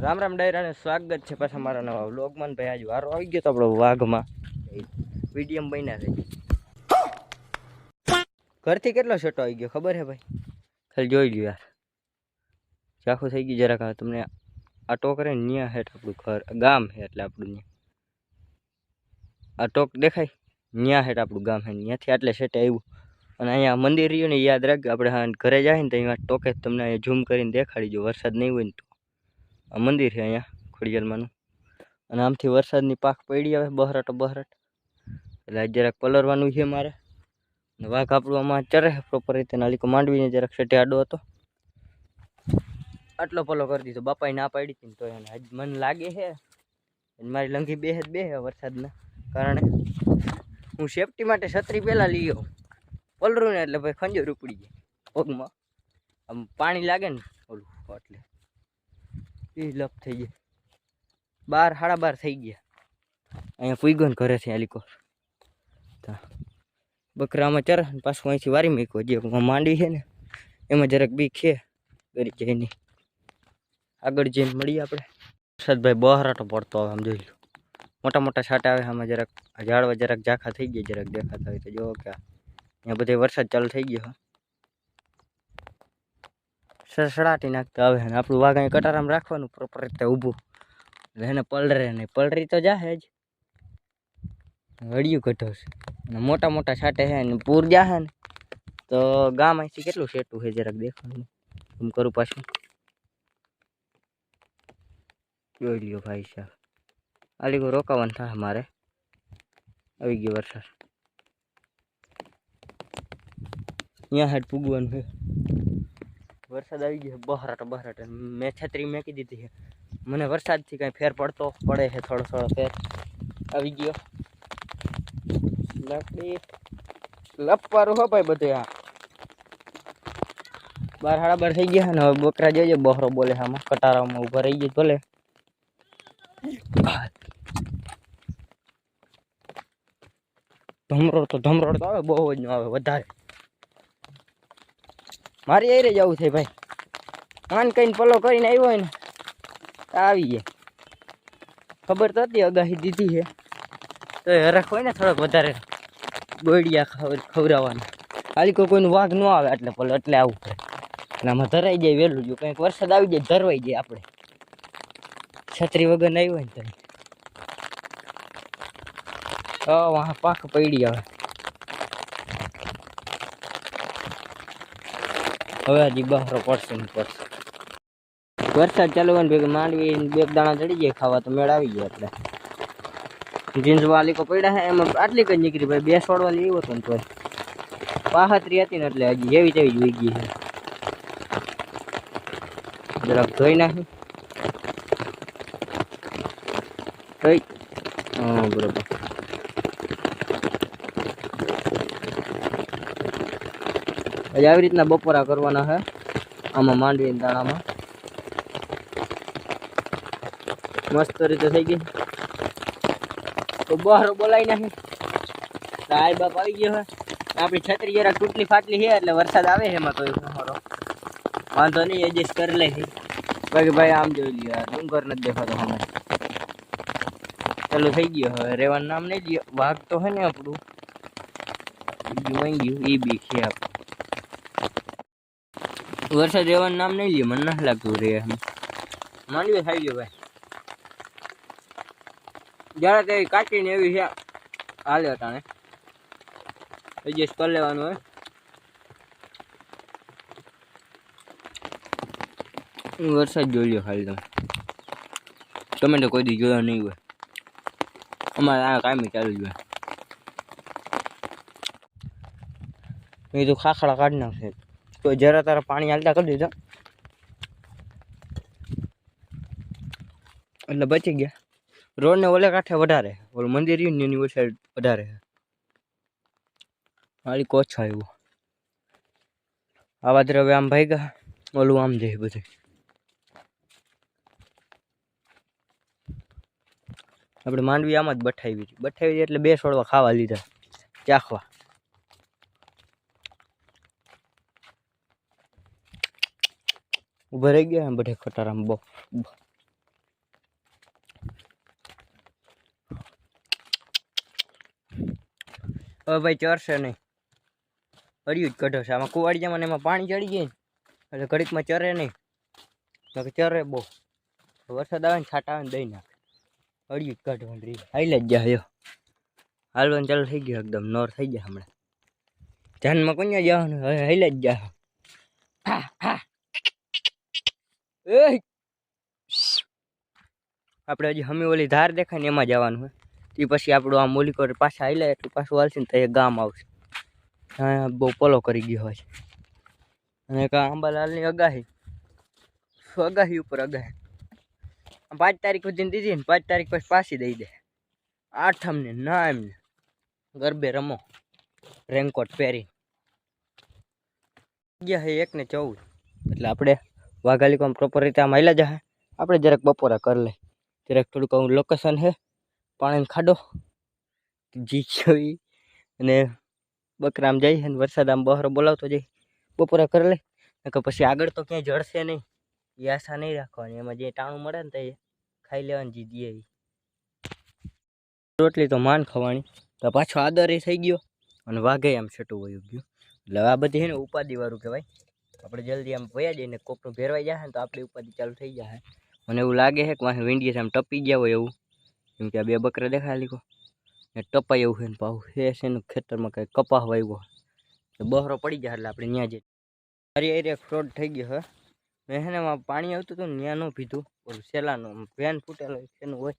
રામ રામ ડાયરાને સ્વાગત છે પાછા મારા નવા વ્લોગમાં. ભાઈ, આજ વારો આવી ગયો તો આપણો વાઘમાં. વિડીયમ બન્યા છે. ઘરથી કેટલો છોટો આવી ગયો, ખબર છે ભાઈ? ખાલી જોઈ લ્યો યાર. ચાખું થઈ ગયું જરાક તમને આ ટોક રે ન્યા હેઠ આપણું ઘર, ગામ છે એટલે આપણું આ ટોક દેખાય? ન્યા હેઠ આપણું ગામ છે ત્યાંથી આટલે સેટે આવ્યું. અને અહીંયા મંદિર રહ્યું ને યાદ રાખ આપણે હા ઘરે જાય ને તો અહીંયા ટોકે તમને અહીંયા ઝૂમ કરીને દેખાડી જો વરસાદ નહીં હોય ને તો. મંદિર છે અહીંયા, ખોડિયાલમાંનું. અને આમથી વરસાદની પાક પડી આવે બહરાટ બહરાટ. એટલે જરાક પલરવાનું છે મારે. વાઘ આપણું આમાં ચરે પ્રોપર રીતે. નાલીકો માંડવીને જરાક સેટે આડો હતો. આટલો પલો કરી દીધો. બાપાએ ના પાડી હતી તો એને આજ મન લાગે છે મારી લંઘી બે જ બે વરસાદના કારણે. હું સેફટી માટે છત્રી પહેલાં લઈ પલરું ને એટલે ભાઈ ખંજર ઉપડી જાય પગમાં. આમ પાણી લાગે ને ઓલું, એટલે. લપ થઈ ગયા. બાર, સાડા બાર થઈ ગયા. અહીંયા પૂગ્યો ને ઘરે ઘરેથી આલીકો બકરામાં ચર પાછું અહીંથી વારી મૂકો જે માંડવી છે ને, એમાં જરાક બી છે. કરી જઈને. આગળ જઈને મળીએ આપણે. વરસાદભાઈ બહારાટો પડતો આવે, આમ જોઈ લો. મોટા મોટા છાંટા આવે, આમાં જરાક ઝાડવા જરાક ઝાંખા થઈ ગયા, જરાક દેખાતા હોય તો જોવો કે અહીંયા બધે વરસાદ ચાલુ થઈ ગયો સડસડાટી નાખતા આવે ને આપણું વાઘ કટારામાં રાખવાનું પ્રોપર રીતે ઊભું. એટલે એને પલરે નહીં. પલરી તો જાહે જ. હળિયું કઢવશે અને મોટા મોટા છાંટે છે ને પૂર જાહે ને, તો ગામ અહીંથી કેટલું સેટું છે જરાક દેખવાનું એમ કરું પાછું. જોઈ લ્યો ભાઈ સાહેબ. આલી લીગો રોકાવાનું થાય મારે. આવી ગયો વરસાદ. અહીંયા હાટ પૂગવાનું છે વરસાદ આવી ગયો બહરાટ બહરાટ. મેં છત્રી મેકી દીધી છે. મને વરસાદથી કાંઈ ફેર પડતો પડે છે થોડો થોડો ફેર. આવી ગયો. લાકડી. લપવારું હો ભાઈ બધું આ. બાર સાડા બાર થઈ ગયા ને હવે બકરા જોજો બહરો બોલે આમાં. કટારામાં ઊભા રહી જાય ભલે. ધમરોડ તો ધમરોડ તો આવે, બહુ જ ન આવે, વધારે. મારી એ જવું છે ભાઈ. માન કઈને પલો કરીને આવ્યો હોય ને આવી ગયા. ખબર તો હતી અગાહી દીધી છે. તો હરખ હોય ને થોડોક વધારે ગોળિયા ખવડાવવાના. ખાલી કોઈ કોઈનું વાઘ ન આવે એટલે પલો, એટલે આવું પડે અને આમાં ધરાઈ જાય વહેલું જો, કંઈક વરસાદ આવી જાય, ધરવાઈ જાય આપણે. છત્રી વગર નહીં હોય ને તમે વાહ પાક પડી આવે. હવે હજી બહાર પડશે ને પડશે. વરસાદ ચાલુ હોય ને ભેગું માંડવી બે દાણા ચડી જાય ખાવા તો મેળ આવી જાય એટલે. જીન્સ વાલીકો પડ્યા છે એમાં આટલી જ નીકળી ભાઈ, બે સોડવા લેવો હતો ને તો પાહતરી હતી ને એટલે હજી એવી તેવી જોઈ ગઈ છે. જરાક ધોઈ નાખી. હા, બરોબર. હજી આવી રીતના બપોરા કરવાના છે. આમાં માંડવી દાણામાં. મસ્ત રીતે થઈ ગઈ. તો બહાર બોલાવી નાખી સાહેબ બાપ આવી ગયો છે. આપણી છત્રી જરા તૂટલી ફાટલી છે એટલે વરસાદ આવે છે એમાં તો અમારો વાંધો નહીં એડજસ્ટ કરી લે બાકી ભાઈ આમ જોઈ લ્યો ડુંગર નથી દેખાતો અમે ચાલુ થઈ ગયો હવે, રેવાનું નામ નહીં વાઘ તો છે ને આપણું. બીજું ગયું એ બી છે આપણું. વરસાદ રહેવાનું નામ નહીં લ્યો, મને નથી લાગતું રે માંડવી થઈ ગયો ભાઈ. જ્યારે તે કાચીને એવી છે, હાલે તાણે એડજસ્ટ કરી લેવાનું હોય વરસાદ જોઈ લો ખાલી તમે. તમે તો કોઈ દી જોયો નહીં હોય. અમારે આ કાયમી ચાલુ જ હોય. એ તો ખાખડા કાઢી નાખશે. તો જરા તારા પાણી હાલતા કરી દીધા એટલે બચી ગયા. રોડને ઓલે કાંઠે વધારે. ઓલું મંદિર એની સાઈડ વધારે. મારી કોચ આવ્યું આવા દ્રવ્ય આમ ભાઈ ગયા. ઓલું આમ જાય બધું. આપણે માંડવી આમાં જ બઠાવી હતી બઠાવી એટલે બે છોડવા ખાવા લીધા. ચાખવા. ઊભા રહી ગયા બધે ખોટારામ બહુ હવે ભાઈ ચરશે નહીં. અડ્યું જ કઢો છે. આમાં કુવાડિયામાં એમાં પાણી ચડી જાય એટલે ઘડીકમાં ચરે નહીં. બાકી ચરે બહુ વરસાદ આવે ને છાંટા આવે ને દઈ નાખે. અડ્યું જ કાઢવાનું રહી હાલ જ જાય હાલવાનું ચાલુ થઈ ગયો એકદમ. નોર થઈ ગયા હમણાં. ધ્યાનમાં કોઈને જવાનું? હવે હાલ જ જા હા હા. આપણે હજી હમી ઓલી ધાર દેખાય ને એમાં જવાનું હોય. તે પછી આપણું આ ઓલી કોર પાછા લે એટલે પાછું હાલશે ને તો એ ગામ આવશે. હા, બહુ પોલો કરી ગયો હોય છે. અને એક અંબાલાલની અગાહી અગાહી ઉપર અગાહી પાંચ તારીખ સુધી દીધી ને પાંચ તારીખ પછી પાછી દઈ દે. આઠમ ને ને. ગરબે રમો. રેનકોટ પહેરી ગયા છે એક ને ચૌદ. એટલે આપણે વાઘાલીકોમ પ્રોપર રીતે આમ હાલ્યા જાય આપણે જરાક બપોરા કરી લઈ જરાક થોડુંક આવું લોકેશન છે. પાણીનો ખાડો. જી જોઈ અને બકરામ જઈ અને વરસાદ આમ બહાર બોલાવતો જઈ બપોરા કરી લે નકર પછી આગળ તો ક્યાંય જળશે નહીં. એ આશા નહીં રાખવાની. એમાં જે ટાણું મળે ને તો ખાઈ લેવાની જે દે એ. રોટલી તો માન ખાવાની. તો પાછો આદર એ થઈ ગયો. અને વાઘે આમ છટું વયું ગયું. એટલે આ બધી છે ને ઉપાધિ વાળું કહેવાય. આપણે જલ્દી આમ વયા જઈએ ને કોકનું ભેરવાઈ જાય ને તો આપણી ઉપાધિ ચાલુ થઈ જાય મને એવું લાગે છે કે વાંહે વિંડીએ આમ ટપી ગયા હોય એવું. કેમ કે આ બે બકરા દેખાય લીકો ને ટપાય એવું છે ને પાછું છે છે ને ખેતરમાં કંઈ કપાહ વાવ્યો તો બહરો પડી જાય એટલે આપણે ત્યાં જઈએ. મારી એરિયા ફ્રોડ થઈ ગયો હે મેં છે ને પાણી આવતું હતું ને ત્યાં ન પીધું. ઓલું સેલાનું વેન ફૂટેલો એનું હોય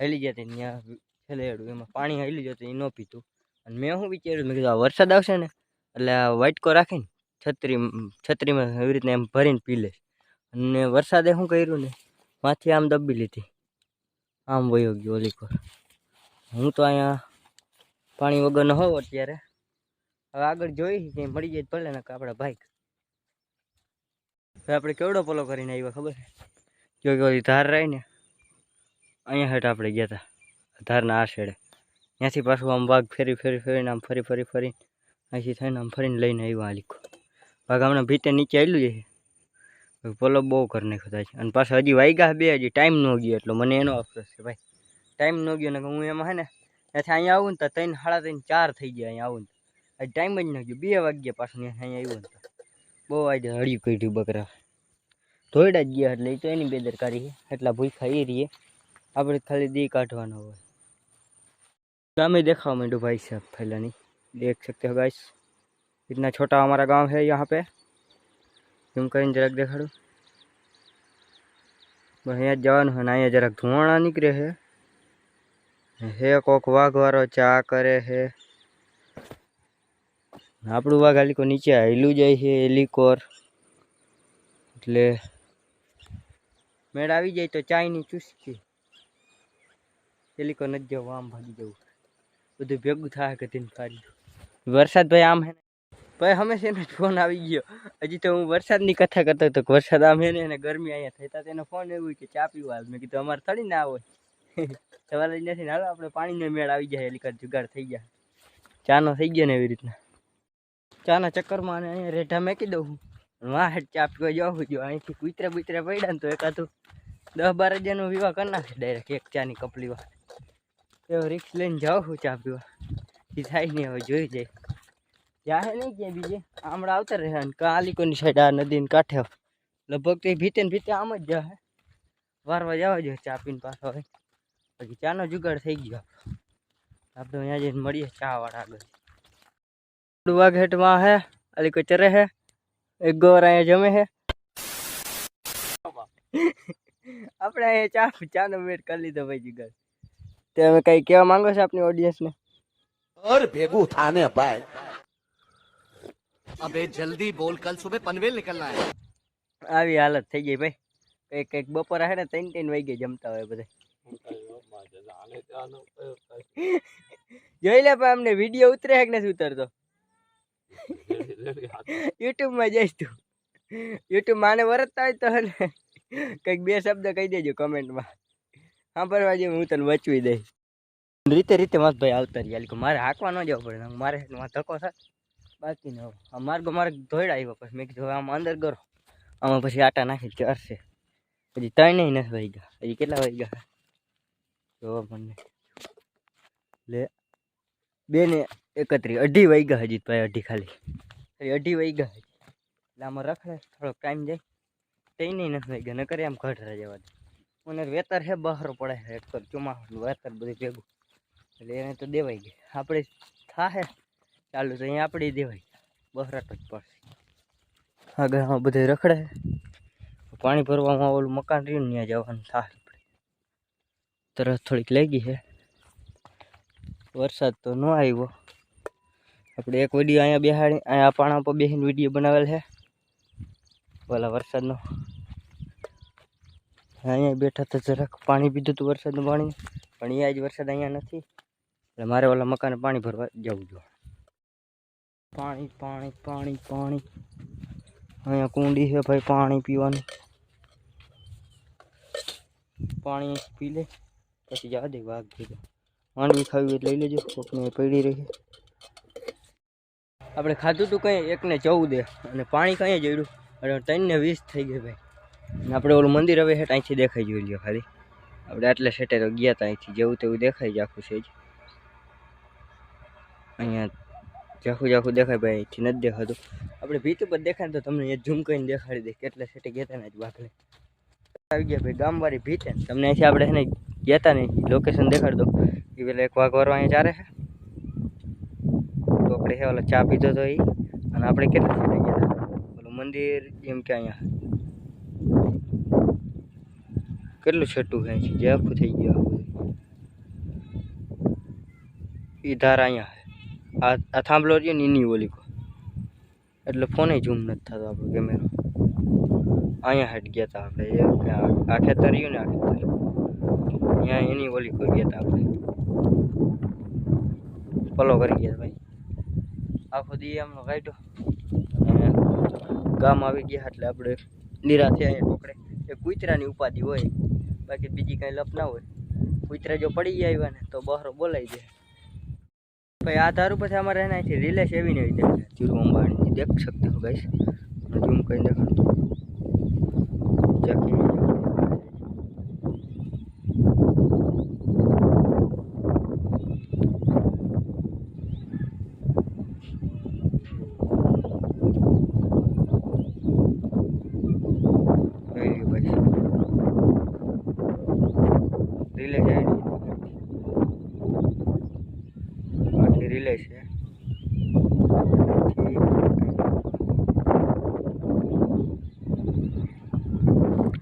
હેલી જતી ત્યાં છેલ્લેડું એમાં પાણી હેલી જતું એ ન પીધું. અને મેં શું વિચાર્યું? મેં કીધું આ વરસાદ આવશે ને એટલે આ વાઇટકો રાખીને છત્રી છત્રીમાં એવી રીતના એમ ભરીને પી લે અને વરસાદે શું કર્યું ને? માથી આમ દબી લીધી. આમ વયો ગયો ઓલીકોર હું તો અહીંયા પાણી વગરનો હોઉં અત્યારે. હવે આગળ જોઈ કે મળી જાય ભલે ને આપણા બાઈક હવે આપણે કેવડો પોલો કરીને આવ્યા ખબર? જો કે ઓલી ધાર રહી ને, અહીંયા હેઠ આપણે ગયા હતા ધારના આ છેડે ત્યાંથી પાછું આમ વાઘ ફેરી ફેરી ફેરીને આમ ફરી ફરી ફરીને, અહીંથી થઈને આમ ફરીને લઈને આવ્યો આ લીકો ભાગ હમણાં ભીતે નીચે આવેલું છે. પોલો બહુ ઘર નાખ્યો થાય છે અને પાછા હજી વાગ્યા બે, હજી ટાઈમ ન ગયો એટલો. મને એનો અફસોસ છે ભાઈ. ટાઈમ ન ગયો ને હું એમાં હે ને, ત્યાંથી અહીંયા આવું ને તો ત્રણ, સાડા ત્રણ, ચાર થઈ ગયા અહીંયા આવું ને ટાઈમ જ ન ગયો. બે વાગ્યા પાછું અહીંયા આવ્યું ને બહુ આજે હળી કાઢ્યું બકરા. ધોઈડા જ ગયા એટલે એ તો એની બેદરકારી છે. એટલા ભૂખા એ રહીએ. આપણે ખાલી દી કાઢવાનો હોય. ગામે દેખાવા માંડ્યું ભાઈ સાહેબ પહેલાંની. દેખ શકતે હો इतना छोटा हमारा गांव है यहाँ पे तुम कहीं જરાક દેખાડું બસ અહીંયા જ જવાનું હોય ને અહીંયા જરાક ધુવાણા નીકળે છે હે કોક વાઘ વાળો ચા કરે છે આપણું વાઘ આલીકો નીચે હાયલું જાય છે એલિકોર એટલે મેળ આવી જાય તો ચાયની ચુસ્કી એલિકો નથી જવું આમ ભાગી જવું બધું ભેગું થાય કે તેને કાઢ્યું વરસાદ ભાઈ આમ હે ને ભાઈ હંમેશા એને ફોન આવી ગયો. હજી તો હું વરસાદની કથા કરતો હતો વરસાદ આમ હે અને ગરમી અહીંયા થતા તેનો ફોન એવું કે ચા પીવું હાલ મેં કીધું, અમારે થોડી ના હોય. સવારે નથી હાલો, આપણે પાણીનો મેળ આવી જાય એલિકર જુગાડ થઈ જાય. ચાનો થઈ ગયો ને એવી રીતના. ચાના ચક્કરમાં અને અહીંયા રેઢા મેકી દઉં વાહ ચા પીવા જવું જો, અહીંથી કૂતરા બુતરા પડ્યા ને તો એકાદું દસ બાર હજારનો વિવાહ કરી નાખે ડાયરેક્ટ એક ચાની કપલીમાં એવો રિક્સ લઈને જાઉં છું ચા પીવા. એ થાય નહીં હવે જોઈ જાય. જાહે નહીં ક્યાંય બીજે હમણાં આવતા રહે અને કાલીકોની સાઈડ આ નદીને કાંઠે લગભગ તો ભીતે ને ભીતે આમ જ જાહે વારવા જવા જોઈએ ચા પીને પાછો હવે પછી ચાનો જુગાડ થઈ ગયો આપણે અહીંયા જઈને મળીએ ચા વાળા આગળ ડુવા ઘેટમાં હે અલી કોઈ ચરે હે એક ગોર અહીંયા જમે હે આપણે અહીંયા ચા ચાનો વેટ કરી લીધો ભાઈ જુગાડ તમે કઈ કહેવા માંગો છો આપની ઓડિયન્સને અર ભેગું થાને ભાઈ અબે જલ્દી બોલ કલ સુબહ પનવેલ નીકળના હે આવી હાલત થઈ ગઈ ભાઈ એક એક બપોર હે ને ત્રણ ત્રણ વાગે જમતા હોય બધે જોઈ લે પણ અમને વિડીયો ઉતરે હે કે નથી ઉતરતો યુટ્યુબમાં જઈશ તું યુટ્યુબ માને વરતતા હોય તો ને કંઈક બે શબ્દ કહી દેજો કમેન્ટમાં સાંભળવા જેવું હું તને વચવી દઈશ રીતે રીતે મારા ભાઈ આવતા રહ્યા મારે હાંકવા ન જવું પડે મારે ધક્કો થાય બાકી ને માર્ગો માર્ગ ધોઈડા આવ્યો પછી. મેં કીધું આમાં અંદર કરો. આમાં પછી આટા નાખી ચારશે હજી ત્રણ નથી વહી ગયા. હજી કેટલા વહી ગયા? જોવા મને. લે. બે ને એકત્રીસ અઢી વાગ્યા હજી ભાઈ, અઢી ખાલી. અઢી અઢી વાગ્યા હજી. એટલે આમાં રખડે. થોડોક ટાઈમ જાય. નહીં નથી વાગ્યા કરે આમ ઘટ જવા દે મને વેતર હે બહાર પડે. છે એક તો ચોમાસું વેતર બધું ભેગું. એટલે એને તો દેવાઈ ગઈ. આપણે થાહે. ચાલુ તો અહીંયા આપણી દેવાય. બહરાટ જ પડશે. આગળ બધે રખડે પાણી ભરવામાં ઓલું મકાન રહ્યું ત્યાં જવાનું થાય તરસ થોડીક લાગી છે. વરસાદ તો ન આવ્યો. આપણે એક વીડિયો અહીંયા બેહાડી, અહીંયા પાણા પર બેસીને વીડિયો બનાવેલ છે. ઓલા વરસાદનો. અહીંયા બેઠા તો જરાક પાણી પીધું હતું વરસાદનું પાણી. પણ અહીંયા જ વરસાદ અહીંયા નથી. એટલે મારે ઓલા મકાને પાણી ભરવા જવું જોઈએ પાણી પાણી પાણી પાણી. અહીંયા કુંડી છે ભાઈ પાણી પીવાની. પાણી પી લે, પછી જવા દે વાઘ ભેગા. માંડવી ખાવી એટલે લઈ લેજો, કોકને પડી રહી. આપણે ખાધું હતું કંઈ, એકને જવું દે. અને પાણી કંઈ જડ્યું? અને ત્રણને વીસ થઈ ગઈ ભાઈ. અને આપણે ઓલું મંદિર હવે હેઠ અહીંથી દેખાઈ જોઈ લ્યો ખાલી. આપણે આટલા સેટે તો ગયા હતા અહીંથી. જેવું તેવું દેખાય જ આખું છે જ. અહીંયા જાખું જાખું દેખાય ભાઈ, અહીંથી નથી દેખાતું. આપણે ભીત ઉપર દેખાય તો તમને એ ઝૂમ કરીને દેખાડી દે કેટલા સેટે ગયા ને જ બાકલે આવી ગયા ભાઈ, ગામવાળી ભીત તમને અહીંથી આપણે એને ગયા હતા ને લોકેશન દેખાડતો એ પેલા એક વાઘ વરવા અહીંયા ચારે છે. તો આપણે હે ઓલા ચા પીધો તો એ અને આપણે કેટલા સેટે ગયા હતા ઓલું મંદિર એમ કે અહીંયા. કેટલું છેટું છે જે આખું થઈ ગયું એ ધાર અહીંયા આ આ થાંભલો રહ્યો ને એની ઓલી એટલે ફોને ઝૂમ નથી થતો આપણો કેમેરો અહીંયા હટ ગયા હતા આપણે. આ ખેતર રહ્યું ને આ ખેતર અહીંયા એની ઓલી કોઈ ગયા હતા આપણે. ફોલો કરી ગયા ભાઈ. આખો દી એમનો કાઢ્યો. ગામ આવી ગયા એટલે આપણે નિરાશે અહીંયા ટોકડે એ કૂતરાની ઉપાધિ હોય. બાકી બીજી કાંઈ લપ ના હોય. કૂતરા જો પડી આવ્યા ને તો બહાર બોલાવી भाई आधार ऊपर से हमारे रहना है रिले से भी नहीं देख चूरू अंबानी देख सकते हो गैस जूम कहीं देखा जाके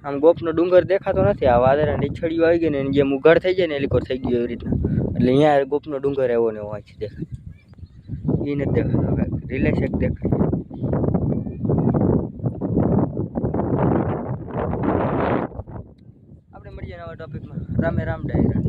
આમ ગોપનો ડુંગર દેખાતો નથી, આ વાદળા નીચડીઓ આવી ગઈ ને જેમ ઉઘાડ થઈ જાય ને એલી થઈ ગયો એવી રીતના. એટલે અહીંયા ગોપનો ડુંગર એવો ને એવો છે, દેખાય. એ નથી દેખાતો રિલેક્સ એક દેખાય. આપણે મળીએ નવા ટોપિકમાં રામે રામ ડાયરા.